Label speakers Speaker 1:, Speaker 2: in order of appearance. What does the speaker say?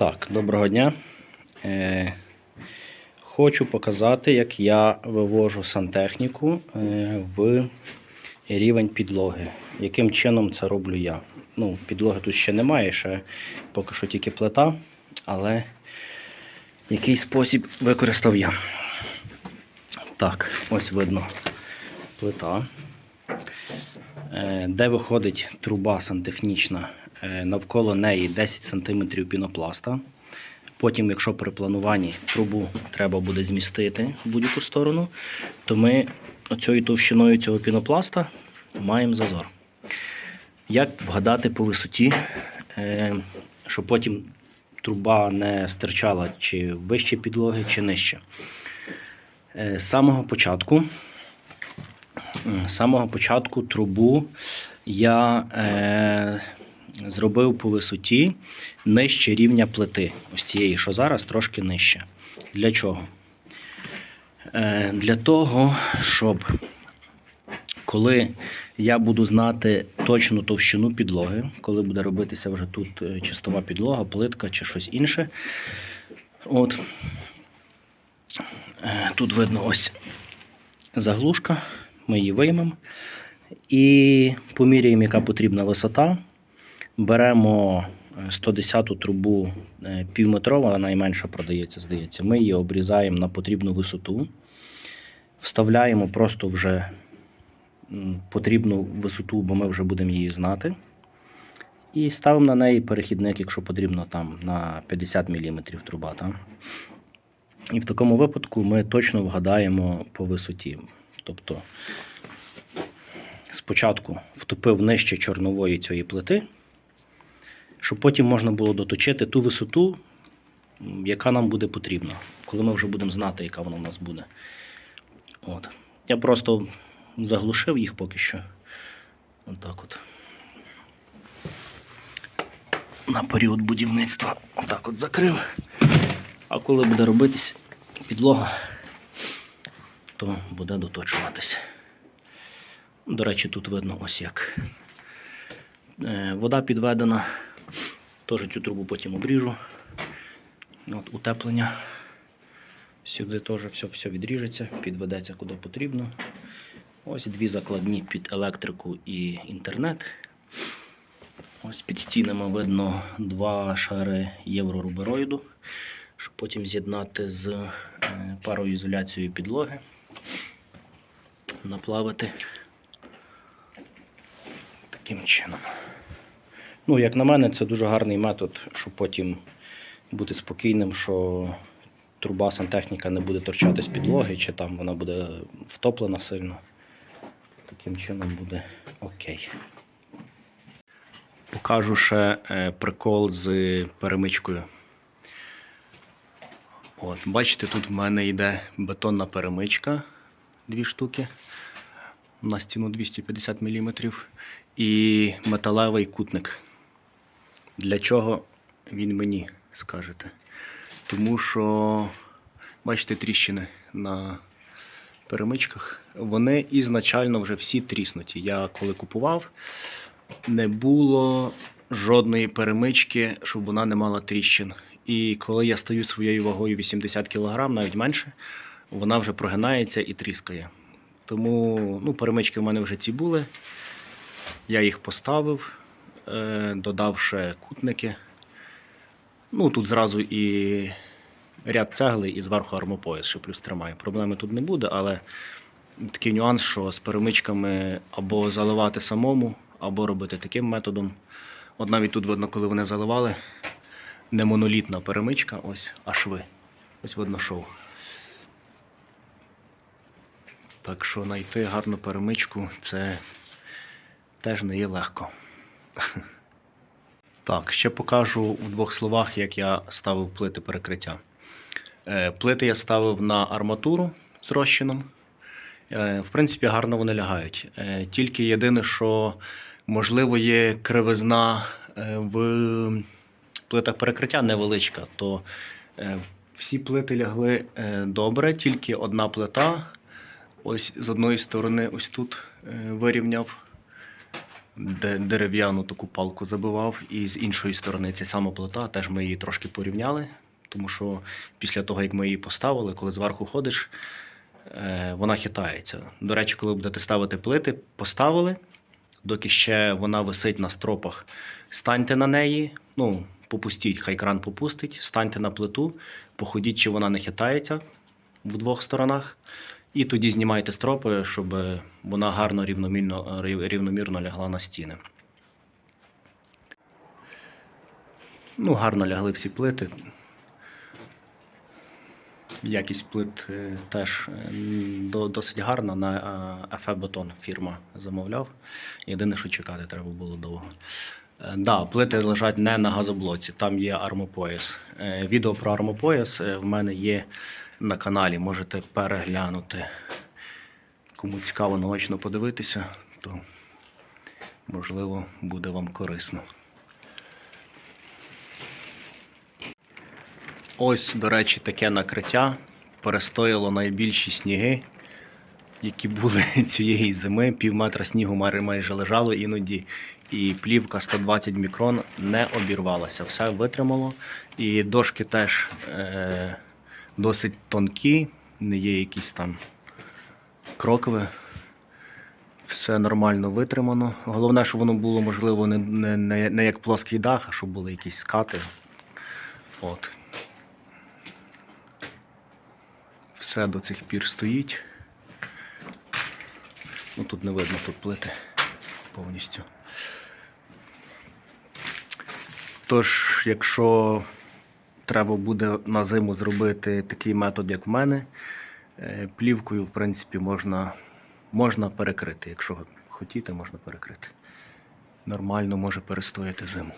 Speaker 1: Так, доброго дня. Е, хочу показати, як я вивожу сантехніку е, в рівень підлоги. Яким чином це роблю я. Ну, підлоги тут ще немає, ще поки що тільки плита, але який спосіб використав я. Так, ось видно плита. Е, де виходить труба сантехнічна, навколо неї 10 см пінопласта. Потім, якщо при плануванні трубу треба буде змістити в будь-яку сторону, то ми оцією товщиною цього пінопласта маємо зазор. Як вгадати по висоті, е, щоб потім труба не стирчала чи вище підлоги, чи нижче. Е, З самого початку з самого початку трубу я е, зробив по висоті нижче рівня плити. Ось цієї, що зараз, трошки нижче. Для чого? Е, для того, щоб коли я буду знати точну товщину підлоги, коли буде робитися вже тут е, чистова підлога, плитка чи щось інше. От. Е, тут видно ось заглушка. Ми її виймемо і поміряємо, яка потрібна висота. Беремо 110-ту трубу е, півметрова, найменша продається, здається. Ми її обрізаємо на потрібну висоту, вставляємо просто вже потрібну висоту, бо ми вже будемо її знати. І ставимо на неї перехідник, якщо потрібно, там на 50 мм труба. Там. І в такому випадку ми точно вгадаємо по висоті. Тобто спочатку втопив нижче чорнової цієї плити, щоб потім можна було доточити ту висоту, яка нам буде потрібна, коли ми вже будемо знати, яка вона в нас буде. От. Я просто заглушив їх поки що. Отак от. На період будівництва отак от закрив. А коли буде робитись підлога, то буде доточуватися. До речі, тут видно ось як. Е, Вода підведена. Теж цю трубу потім обріжу. От, утеплення. Сюди теж все, все відріжеться, підведеться куди потрібно. Ось дві закладні під електрику і інтернет. Ось під стінами видно два шари єврорубероїду, щоб потім з'єднати з е, пароізоляцією підлоги, наплавити таким чином. Ну, як на мене, це дуже гарний метод, щоб потім бути спокійним, що труба сантехніка не буде торчати з підлоги, чи там вона буде втоплена сильно. Таким чином буде окей. Покажу ще е, прикол з перемичкою. От, бачите, тут в мене йде бетонна перемичка, дві штуки на стіну 250 мм і металевий кутник. Для чого він мені скажете? Тому що, бачите, тріщини на перемичках, вони ізначально вже всі тріснуті. Я коли купував, не було жодної перемички, щоб вона не мала тріщин. І коли я стою своєю вагою 80 кг, навіть менше, вона вже прогинається і тріскає. Тому ну, перемички в мене вже ці були. Я їх поставив, е, додав ще кутники. Ну, тут зразу і ряд цегли, і зверху армопояс, що плюс тримає. Проблеми тут не буде, але такий нюанс, що з перемичками або заливати самому, або робити таким методом. От навіть тут видно, коли вони заливали, не монолітна перемичка, ось, а шви. Ось видно шов. Так що знайти гарну перемичку це теж не є легко. Так, ще покажу в двох словах, як я ставив плити перекриття. Е, Плити я ставив на арматуру з розчином. Е, В принципі, гарно вони лягають. Е, Тільки єдине, що можливо є кривизна в плитах перекриття невеличка, то всі плити лягли добре, тільки одна плита. Ось з одної сторони, ось тут вирівняв дерев'яну таку палку забивав, і з іншої сторони ця сама плита, теж ми її трошки порівняли, тому що після того, як ми її поставили, коли зверху ходиш, е, вона хитається. До речі, коли будете ставити плити, поставили, доки ще вона висить на стропах, станьте на неї, ну, попустіть, хай кран попустить, станьте на плиту, походіть, чи вона не хитається в двох сторонах. І тоді знімайте стропи, щоб вона гарно рівномірно, рівномірно лягла на стіни. Ну, гарно лягли всі плити. Якість плит е, теж е, досить гарна. На АФ Бетон фірма замовляв. Єдине, що чекати треба було довго. Е, Да, плити лежать не на газоблоці, там є армопояс. Е, Відео про армопояс е, в мене є на каналі, можете переглянути. Кому цікаво наочно подивитися, то можливо буде вам корисно. Ось, до речі, таке накриття перестояло найбільші сніги, які були цієї зими. Пів метра снігу майже лежало іноді. І плівка 120 мікрон не обірвалася. Все витримало. І дошки теж е, досить тонкі, не є якісь там крокові. Все нормально витримано. Головне, щоб воно було, можливо, не, не, не, не як плоский дах, а щоб були якісь скати. От. Все до цих пір стоїть. Ну, тут не видно, тут плити повністю. Тож, якщо треба буде на зиму зробити такий метод, як в мене, е, плівкою, в принципі, можна, можна перекрити. Якщо хотіти, можна перекрити. Нормально може перестояти зиму.